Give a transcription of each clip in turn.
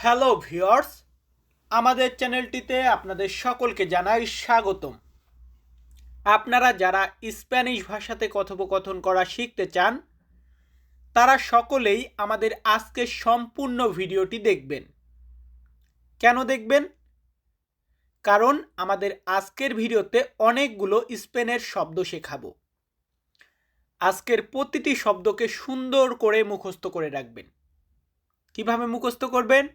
Hello viewers, আমাদের চ্যানেলটিতে আপনাদের সকলকে জানাই স্বাগতম। আপনারা যারা স্প্যানিশ ভাষাতে কথোপকথন করা শিখতে চান, তারা সকলেই আমাদের আজকের সম্পূর্ণ ভিডিওটি দেখবেন। কেন দেখবেন? কারণ আমাদের আজকের ভিডিওতে অনেকগুলো স্পেনের শব্দ শেখাবো। আজকের প্রতিটি শব্দকে সুন্দর করে মুখস্থ করে রাখবেন। কীভাবে মুখস্থ করবেন?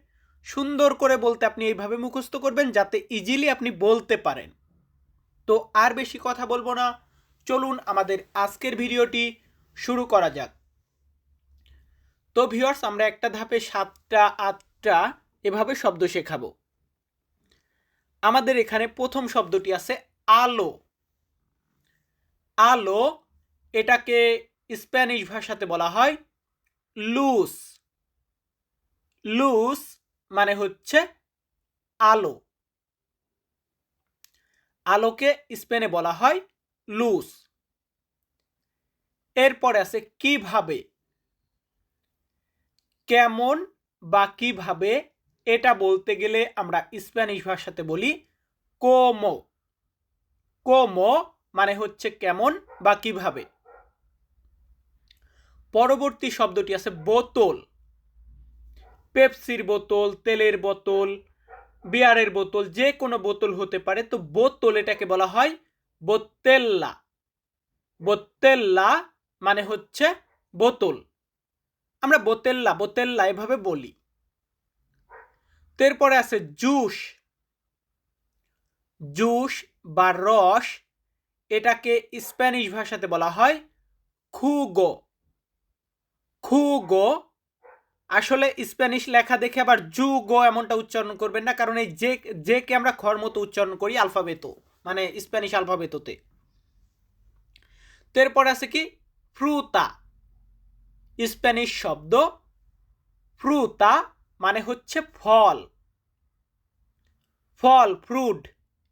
সুন্দর করে বলতে আপনি এইভাবে মুখস্থ করবেন যাতে ইজিলি আপনি বলতে পারেন। তো আর বেশি কথা বলব না। চলুন আমাদের আজকের ভিডিওটি শুরু করা যাক। তো ভিউয়ার্স আমরা একটা ধাপে সাতটা, আটটা এভাবে শব্দ শেখাবো। আমাদের এখানে প্রথম শব্দটি আছে আলো। আলো এটাকে স্প্যানিশ ভাষাতে বলা হয় লুস লুস মানে হচ্ছে আলো। আলোকে স্পেনে বলা হয় লুস এরপরে আছে কীভাবে? কেমন বা কীভাবে? এটা বলতে গেলে আমরা স্প্যানিশ ভাষাতে বলি কোমো। কোমো মানে হচ্ছে কেমন বা কীভাবে? পরবর্তী শব্দটি আছে বোতল। পেপসির বোতল, তেলের বোতল, বিয়ারের বোতল, যে কোনো বোতল হতে পারে। তো বোতল এটাকে বলা হয় বোতেল্লা বোতেল্লা মানে হচ্ছে বোতল। আমরা বোতেল্লা বোতেল্লা এভাবে বলি। এরপরে আছে জুস। জুস বা রস এটাকে স্প্যানিশ ভাষাতে বলা হয় খুগো। খুগো আসলে স্প্যানিশ লেখা দেখে আবার জুগো এমনটা উচ্চারণ করবেন না, কারণ এই যে কে আমরা খর মতো উচ্চারণ করি আলফাবেতো মানে স্প্যানিশ আলফাবেতোতে। তো এরপর আছে কি? ফ্রুতা। স্প্যানিশ শব্দ ফ্রুতা মানে হচ্ছে ফল। ফল, ফ্রুট,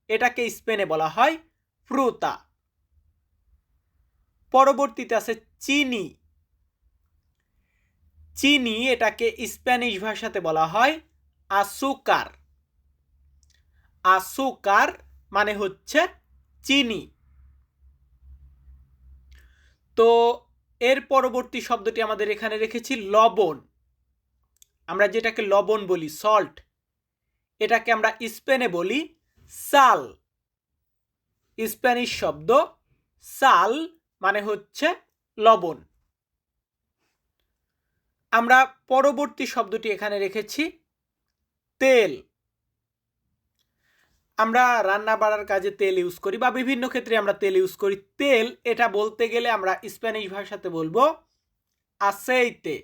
এটাকে স্পেনে বলা হয় ফ্রুতা। পরবর্তীতে আছে চিনি। চিনি এটাকে স্প্যানিশ ভাষাতে বলা হয় আসুকার আসুকার মানে হচ্ছে চিনি। তো এর পরবর্তী শব্দটি আমাদের এখানে রেখেছি লবণ। আমরা যেটাকে লবণ বলি সল্ট এটাকে আমরা স্পেনে বলি সাল। স্প্যানিশ শব্দ সাল মানে হচ্ছে লবণ। আমরা পরবর্তী শব্দটি এখানে রেখেছি, তেল। আমরা রান্না বাড়ার কাজে তেল ইউজ করি বা বিভিন্ন ক্ষেত্রে আমরা তেল ইউজ করি। তেল, এটা বলতে গেলে আমরা স্প্যানিশ ভাষাতে বলব আসেইতে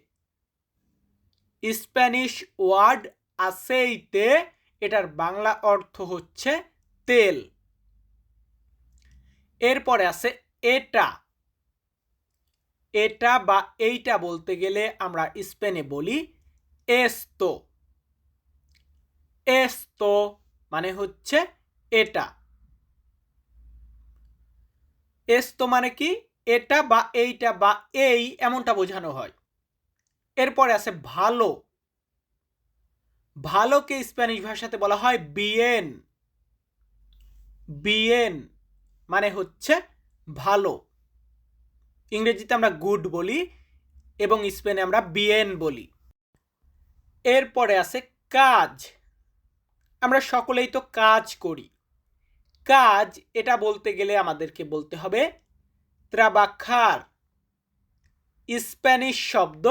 স্প্যানিশ ওয়ার্ড আসেইতে এটার বাংলা অর্থ হচ্ছে তেল। এরপরে আছে এটা। এটা বা এইটা বলতে গেলে আমরা স্পেনে বলি এস্তো। এস্তো মানে হচ্ছে এটা। এস্তো মানে কি? এটা বা এইটা বা এই এমনটা বোঝানো হয়। এরপরে আছে ভালো। ভালোকে স্প্যানিশ ভাষাতে বলা হয় বিয়েন। বিয়েন মানে হচ্ছে ভালো। ইংরেজিতে আমরা গুড বলি এবং স্পেনে আমরা বিয়েন বলি। এরপরে আছে কাজ। আমরা সকলেই তো কাজ করি। কাজ, এটা বলতে গেলে আমাদেরকে বলতে হবে ত্রাবাখার। স্প্যানিশ শব্দ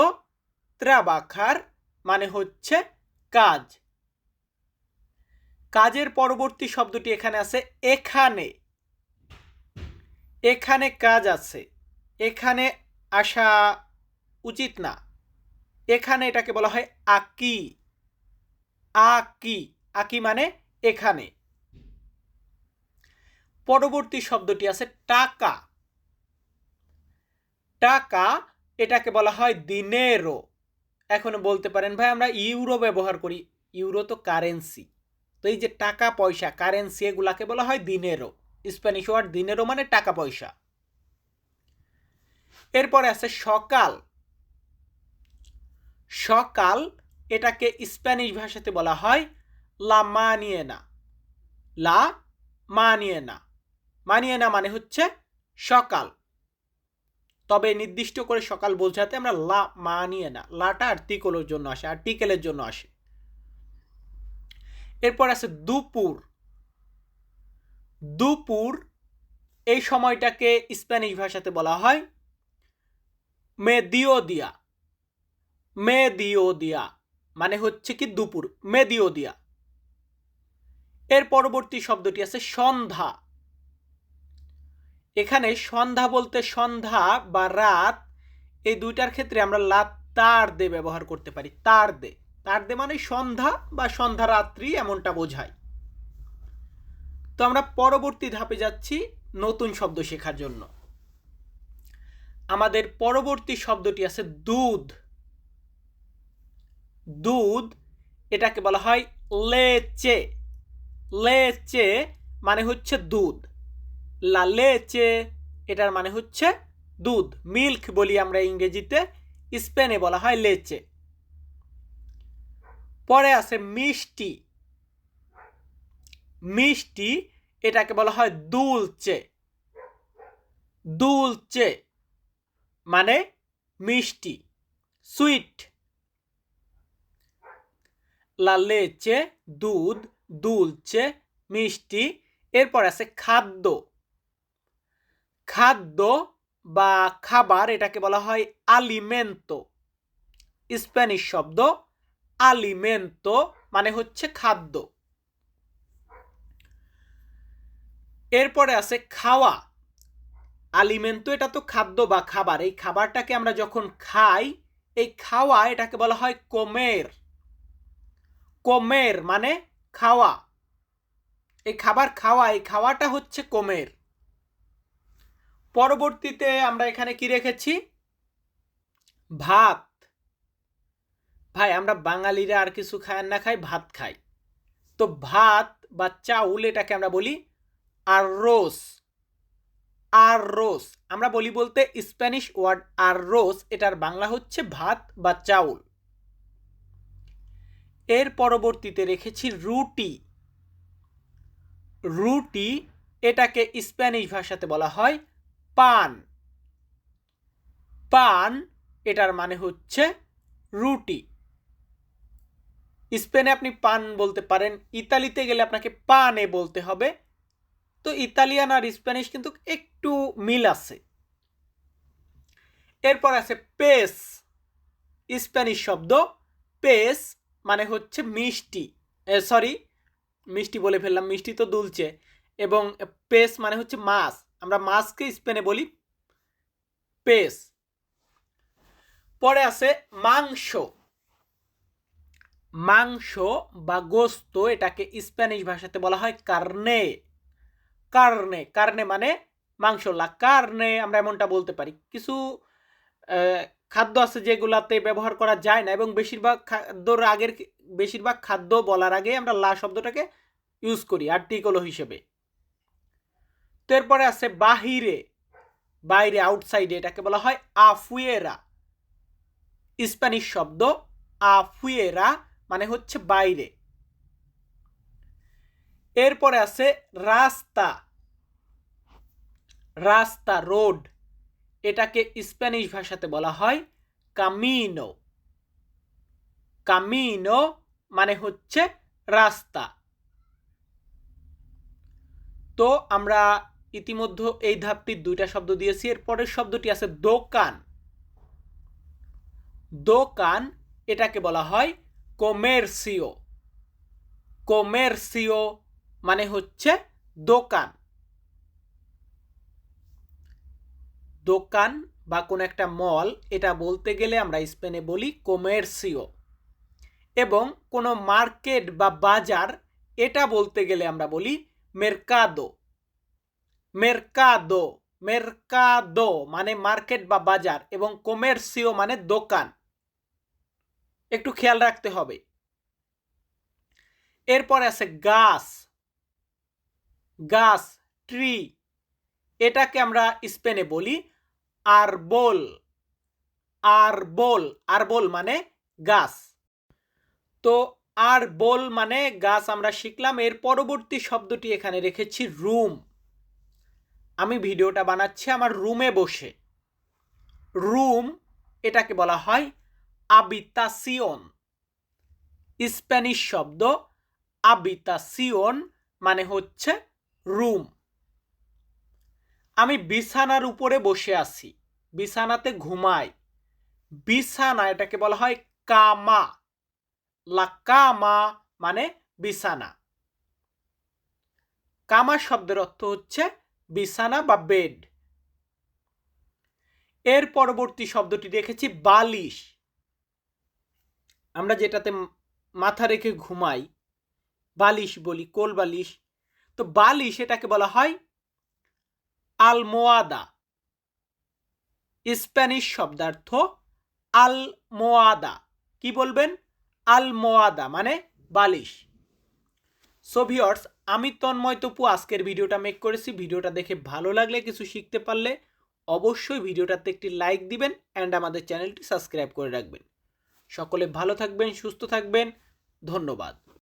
ত্রাবাখার মানে হচ্ছে কাজ। কাজের পরবর্তী শব্দটি এখানে আছে এখানে। এখানে কাজ আছে। এখানে আসা উচিত না। এখানে এটাকে বলা হয় আকি। আকি। আকি মানে এখানে। পরবর্তী শব্দটি আছে টাকা। টাকা এটাকে বলা হয় দিনেরো। এখন বলতে পারেন, ভাই, আমরা ইউরো ব্যবহার করি। ইউরো তো কারেন্সি। তো এই যে টাকা পয়সা, কারেন্সি এগুলাকে বলা হয় দিনেরো। স্প্যানিশ ওয়ার্ড দিনেরো মানে টাকা পয়সা। এরপরে আছে সকাল। সকাল এটাকে স্প্যানিশ ভাষাতে বলা হয় লা মানিয়েনা। লা মানিয়েনা। মানিয়েনা মানে হচ্ছে সকাল। তবে নির্দিষ্ট করে সকাল বোঝাতে আমরা লা মানিয়ে না লাটা আর্টিকলের জন্য আসে আর আর্টিকেলের জন্য আসে। এরপর আছে দুপুর। দুপুর এই সময়টাকে স্প্যানিশ ভাষাতে বলা হয় মেদিও দিয়া। মে দিও দিয়া। মানে হচ্ছে কি দুপুর। মেদিও দিয়া। এর পরবর্তী শব্দটি আছে সন্ধ্যা। এখানে সন্ধ্যা বলতে সন্ধ্যা বা রাত, এই দুইটার ক্ষেত্রে আমরা লাত, তার, দে ব্যবহার করতে পারি। তার, দে। তার, দে মানে সন্ধ্যা বা সন্ধ্যা রাত্রি এমনটা বোঝায়। তো আমরা পরবর্তী ধাপে যাচ্ছি নতুন শব্দ শেখার জন্য। আমাদের পরবর্তী শব্দটি আছে দুধ। দুধ এটাকে বলা হয় লেচে। লেচে মানে হচ্ছে দুধ। লা লেচে এটার মানে হচ্ছে দুধ। মিল্ক বলি আমরা ইংরেজিতে, স্পেনে বলা হয় লেচে। পরে আছে মিষ্টি। মিষ্টি এটাকে বলা হয় দুলচে। দুলচে। মানে মিষ্টি, সুইট। লা লেচে দুধ, দুলচে মিষ্টি। এরপর আছে খাদ্য। খাদ্য বা খাবার এটাকে বলা হয় আলিমেন্তো। স্প্যানিশ শব্দ আলিমেন্তো মানে হচ্ছে খাদ্য। এরপরে আছে খাওয়া। আলিমেন্তো এটা তো খাদ্য বা খাবার। এই খাবারটাকে আমরা যখন খাই, এই খাওয়া এটাকে বলা হয় কোমের। কোমের মানে খাওয়া। এই খাবার খাওয়া, এই খাওয়াটা হচ্ছে কোমের। পরবর্তীতে আমরা এখানে কি রেখেছি? ভাত। ভাই, আমরা বাঙালিরা আর কিছু খায় না খাই ভাত খাই। তো ভাত বা চাউল এটাকে আমরা বলি আর রোস আর রোস আমরা বলি বলতে স্প্যানিশ ওয়ার্ড আর রোস এটার বাংলা হচ্ছে ভাত বা চাউল। এর পরবর্তীতে রেখেছি রুটি। রুটি, এটাকে স্প্যানিশ ভাষাতে বলা হয় পান। পান, এটার মানে হচ্ছে রুটি। স্পেনে আপনি পান বলতে পারেন, ইতালিতে গেলে আপনাকে পানে বলতে হবে। তো ইতালিয়ান আর স্প্যানিশ কিন্তু একটু মিল আছে। এরপর আছে পেস, স্প্যানিশ শব্দ। পেস মানে হচ্ছে মিষ্টি। সরি, মিষ্টি বলে ফেললাম, মিষ্টি তো দুলছে। এবং পেস মানে হচ্ছে মাছ। আমরা মাছকে স্পেনে বলি পেস। পরে আছে মাংস। মাংস বা গোস্ত, এটাকে স্প্যানিশ ভাষাতে বলা হয় কার্নে। কার্নে কার্নে মানে মাংস লা কার্নে আমরা এমনটা বলতে পারি। কিছু খাদ্য আছে যেগুলাতে ব্যবহার করা যায় না এবং বেশিরভাগ খাদ্যর আগের বেশিরভাগ খাদ্য বলার আগে আমরা লা শব্দটাকে ইউজ করি আর্টিকল হিসেবে। তো এরপরে আছে বাহিরে, বাইরে আউটসাইডে এটাকে বলা হয় আফুয়েরা স্প্যানিশ শব্দ আফুয়েরা মানে হচ্ছে বাইরে। এরপরে আছে রাস্তা। রাস্তা রোড। এটাকে স্প্যানিশ ভাষাতে বলা হয় কামিনো কামিনো মানে হচ্ছে রাস্তা। তো আমরা ইতিমধ্যে এই ধাপটির দুইটা শব্দ দিয়েছি, এর পরের শব্দটি আছে দোকান। দোকান এটাকে বলা হয় কোমেরসিও কোমেরসিও মানে হচ্ছে দোকান। দোকান বা কোনো একটা মল, এটা বলতে গেলে আমরা স্পেনে বলি কোমেরসিও এবং কোনো মার্কেট বা বাজার, এটা বলতে গেলে আমরা বলি মেরকাদো মেরকাদো মেরকাদো মানে মার্কেট বা বাজার এবং কোমেরসিও মানে দোকান। একটু খেয়াল রাখতে হবে। এরপরে আছে গাছ গাছ ট্রি এটাকে আমরা স্পেনে বলি আরবোল। আরবোল আরবোল মানে গাছ। তো আর বল মানে গাছ আমরা শিখলাম, এর পরবর্তী শব্দটি এখানে রেখেছি রুম। আমি ভিডিওটা বানাচ্ছি আমার রুমে বসে। রুম এটাকে বলা হয় আবিতাসিয়ন। স্প্যানিশ শব্দ আবিতাসিয়ন মানে হচ্ছে রুম। আমি বিছানার উপরে বসে আছি। বিছানাতে ঘুমাই। বিছানা এটাকে বলা হয় কামা। লা কামা মানে বিছানা। কামা শব্দের অর্থ হচ্ছে বিছানা বা বেড। এর পরবর্তী শব্দটি রেখেছি বালিশ। আমরা যেটাতে মাথা রেখে ঘুমাই, বালিশ বলি, কোল বালিশ। তো বালিশ সেটাকে বলা হয় আলমোয়াদা। স্প্যানিশ শব্দার্থ আলমোয়াদা। কি বলবেন? আলমোয়াদা মানে বালিশ। সো ভিওর্স আমি তন্ময় তপু। আজকের ভিডিওটা মেক করেছি। ভিডিওটা দেখে ভালো লাগলে কিছু শিখতে পারলে অবশ্যই ভিডিওটাতে একটি লাইক দিবেন অ্যান্ড আমাদের চ্যানেলটি সাবস্ক্রাইব করে রাখবেন। সকলে ভালো থাকবেন, সুস্থ থাকবেন। ধন্যবাদ।